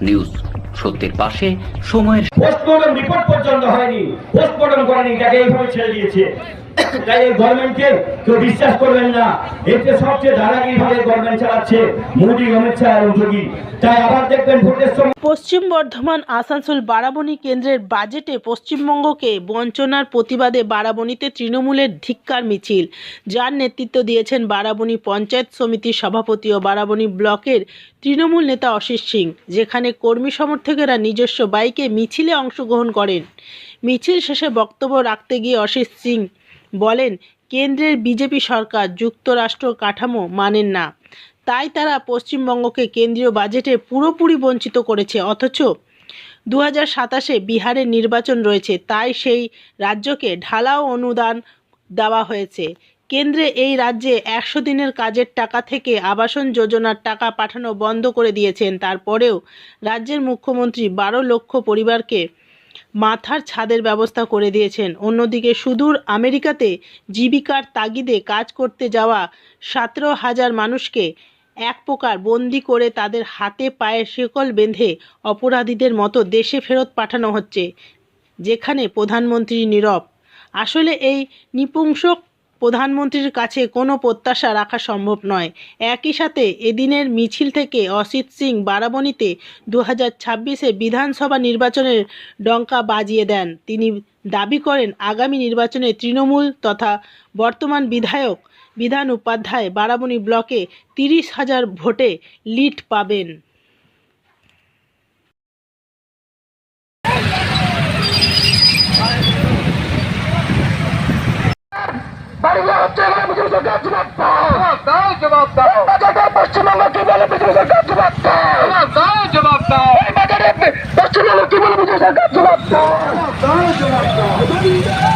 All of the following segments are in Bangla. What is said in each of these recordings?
নিউজ সত্যের পাশে সময়ের পোস্টমর্টম রিপোর্ট পর্যন্ত হয়নি। পোস্টমর্টম করেনি তাকে এইভাবে ছেড়ে দিয়েছে। পশ্চিম বর্ধমান, আসানসোল, বারাবণী কেন্দ্রের বাজেটে পশ্চিমবঙ্গকে বঞ্চনার প্রতিবাদে বারাবণীতে তৃণমূলের ধিক্কার মিছিল। যার নেতৃত্ব দিয়েছেন বারাবণী পঞ্চায়েত সমিতির সভাপতি ও বারাবণী ব্লকের তৃণমূল নেতা অশিস সিং, যেখানে কর্মী সমর্থকেরা নিজস্ব বাইকে মিছিলে অংশগ্রহণ করেন। মিছিল শেষে বক্তব্য রাখতে গিয়ে অশিস সিং বলেন, কেন্দ্রের বিজেপি সরকার যুক্তরাষ্ট্র কাঠামো মানেন না। তাই তারা পশ্চিমবঙ্গকে কেন্দ্রীয় বাজেটে পুরোপুরি বঞ্চিত করেছে, অথচ দু হাজার সাতাশে বিহারের নির্বাচন রয়েছে, তাই সেই রাজ্যকে ঢালাও অনুদান দেওয়া হয়েছে। কেন্দ্রে এই রাজ্যে একশো দিনের কাজের টাকা থেকে আবাসন যোজনার টাকা পাঠানো বন্ধ করে দিয়েছেন। তারপরেও রাজ্যের মুখ্যমন্ত্রী বারো লক্ষ পরিবারকে মাথার ছাদের ব্যবস্থা করে দিয়েছেন। অন্যদিকে সুদূর আমেরিকাতে জীবিকার তাগিদে কাজ করতে যাওয়া সতেরো হাজার মানুষকে এক প্রকার বন্দি করে তাদের হাতে পায়ে শিকল বেঁধে অপরাধীদের মতো দেশে ফেরত পাঠানো হচ্ছে, যেখানে প্রধানমন্ত্রী নীরব। আসলে এই নিপুংসক প্রধানমন্ত্রীর কাছে কোনো প্রত্যাশা রাখা সম্ভব নয়। একই সাথে এদিনের মিছিল থেকে অসিত সিং বারাবণীতে দু হাজার ছাব্বিশে বিধানসভা নির্বাচনের ডঙ্কা বাজিয়ে দেন। তিনি দাবি করেন, আগামী নির্বাচনে তৃণমূল তথা বর্তমান বিধায়ক, বিধান উপাধ্যায় বারাবণী ব্লকে তিরিশ হাজার ভোটে লিড পাবেন। বাড়িগুলো হচ্ছে এবার বিজেপি সরকার জবাব দাও। জবাব দাও বাজারে পশ্চিমবঙ্গ কি বলে বিজেপি সরকার জবাব দাও। জবাব দাও এই বাজারে পশ্চিমবঙ্গ কি বলে বিজেপি সরকার জবাব দাও। দাও জবাব দাও।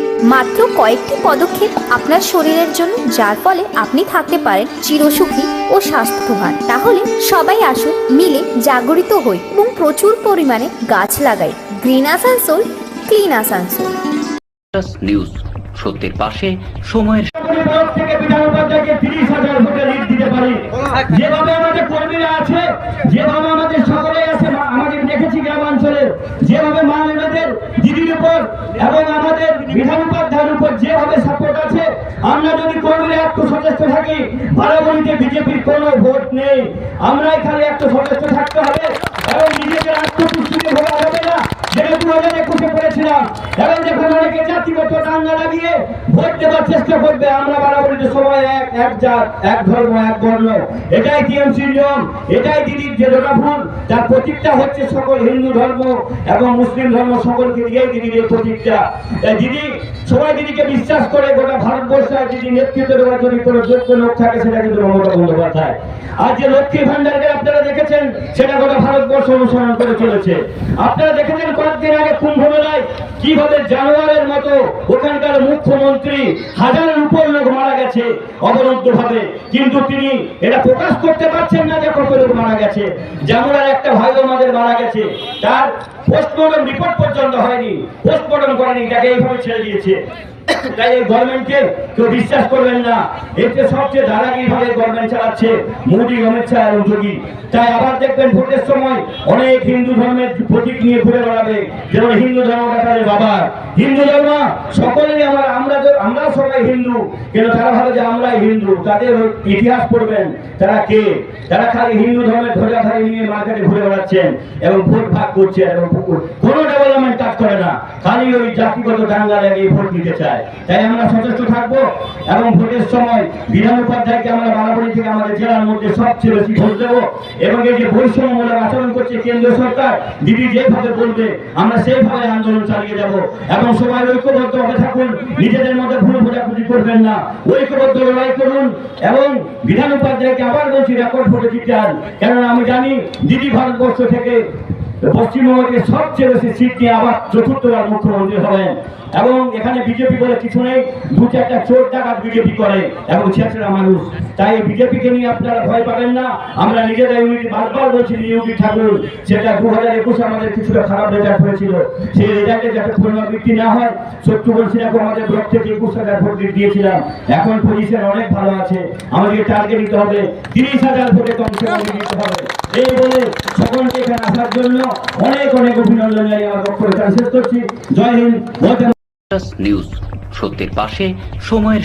মাত্র কয়েকটি পদক্ষেপ আপনার শরীরের জন্য যার ফলে আপনি থাকতে পারেন চিরসুখী ও স্বাস্থ্যবান। তাহলে সবাই আসুন মিলে জাগরিত হই এবং প্রচুর পরিমাণে গাছ লাগাই। Green Asansol clean Asansol news সত্যের পাশে সময়ের যেভাবে আমাদের কর্মীরা আছে যেভাবে আমাদের সকলে আছে আমাদের দেখেছি গ্রামাঞ্চলে যেভাবে মা বোনেদের দিদির উপর এবং আমাদের বিধান উপাধ্যায়ের উপর যেভাবে সাপোর্ট আছে, আমরা যদি কর্মীরা একটু সচেষ্ট থাকি বারাবণীতে বিজেপির কোনো ভোট নেই। আমরা এখানে একটু সচেষ্ট থাকতে হবে এবং নিজেদের আত্মপুষ্টিতে ভোলা হবে। যেটা দু হাজার একুশে করেছিলাম এবং দেখুন অনেকে জাতিগত দাঙ্গা লাগিয়ে ভোট দেওয়ার চেষ্টা করবে, আমরা বারাবরীতে সবাই এক এক জাত, এক ধর্ম, এক বর্ণ। এটাই টিএমসির নিয়ম, এটাই দিদির যে ভুল, তার প্রতীকটা হচ্ছে সকল হিন্দু ধর্ম এবং মুসলিম ধর্ম সকলকে দিয়েই দিদির এই প্রতীকটা। দিদি সবাই দিদিকে বিশ্বাস করে, গোটা ভারতবর্ষে দিদি নেতৃত্ব দেওয়ার যদি কোনো যোগ্য লোক থাকে, সেটা কিন্তু মমতা বন্দ্যোপাধ্যায়। আর যে লক্ষ্মী ভান্ডারকে আপনারা দেখেছেন, সেটা গোটা ভারতবর্ষ অনুসরণ করে চলেছে। আপনারা দেখেছেন কয়েকদিন আগে কুম্ভ মেলায় কীভাবে জানোয়ারের মতো ওখানকার মুখ্যমন্ত্রী হাজারের উপর লোক মারা গেছে অবরুদ্ধ ভাবে কিন্তু তিনি এটা প্রকাশ করতে পারছেন না যে কত লোক মারা গেছে। আর একটা ভাই আমাদের মারা গেছে। তার পোস্টমর্টম রিপোর্ট পর্যন্ত হয়নি। পোস্টমর্টম করেনি তাকে এইভাবে ছেড়ে দিয়েছে। তাই এই গভর্নমেন্টকে কেউ বিশ্বাস করবেন না। এতে সবচেয়ে গভর্নমেন্ট চালাচ্ছে মোদী, অমিত শাহ এবং যোগী তাই আবার দেখবেন ভোটের সময় অনেক হিন্দু ধর্মের প্রতীক নিয়ে ঘুরে বেড়াবে। যেমন হিন্দু ধর্ম বাবা। হিন্দু ধর্ম সকলেই আমরা আমরা আমরা সবাই হিন্দু। কিন্তু তারা ভাবে যে আমরাই হিন্দু। তাদের ইতিহাস পড়বেন তারা কে? তারা খালি হিন্দু ধর্মের ধ্বজাধারী নিয়ে মার্কেটে ঘুরে বেড়াচ্ছেন এবং ভোট ভাগ করছেন এবং কোনো ডেভেলপমেন্ট কাজ করে না। খালি ওই জাতিগত দাঙ্গা লাগিয়ে ভোট দিতে চায়। তাই আমরা সচেষ্ট থাকব এবং ভোটের সময় বিধান উপাধ্যায়কে আমরা বারাবরী থেকে আমাদের জেলার মধ্যে সবচেয়ে বেশি ভোট দেবো এবং এই যে বৈষম্যমূলক আচরণ করছে কেন্দ্র সরকার, দিদি যেভাবে বলবে, আমরা সেইভাবে আন্দোলন চালিয়ে যাব। এবং সবাই ঐক্যবদ্ধ হতে থাকুন, নিজেদের মধ্যে ভুল বোঝাবুঝি করবেন না। ঐক্যবদ্ধ লড়াই করুন এবং বিধান উপাধ্যায়কে আবার বলছি রেকর্ড ভোটে জিতে আন। কেননা আমি জানি, দিদি ভারতবর্ষ থেকে পশ্চিমবঙ্গকে সবচেয়ে বেশি সিট নিয়ে আবার চতুর্থবার মুখ্যমন্ত্রী হবেন এবং এখানে বিজেপি বলে কিছু নেই, দু চারটা চোর ডাকাত বিজেপি করে এবং ছেঁচড়া মানুষ। তাই বিজেপিকে নিয়ে আপনারা ভয় পাবেন না, আমরা নিজেরা ইউনিটি বারবার বলছি ইউনিটি ঠাকুর সেটা দু হাজার একুশে আমাদের কিছুটা খারাপ রেজাল্ট হয়েছিল, সেই রেজাল্টে যাতে পুনরাবৃত্তি না হয় শত্রুঘ্ন সিনহাকে আমাদের ব্লক থেকে একুশ হাজার ভোট দিয়েছিলাম। এখন পজিশন অনেক ভালো আছে, আমাদেরকে টার্গেট নিতে হবে, তিরিশ হাজার ভোটে কমসে কম নিতে হবে। এই বলে সকলকে এখানে আসার জন্য অনেক অনেক অভিনন্দন জানিয়ে আমার জয় হিন্দ নিউজ সত্যের পাশে সময়ের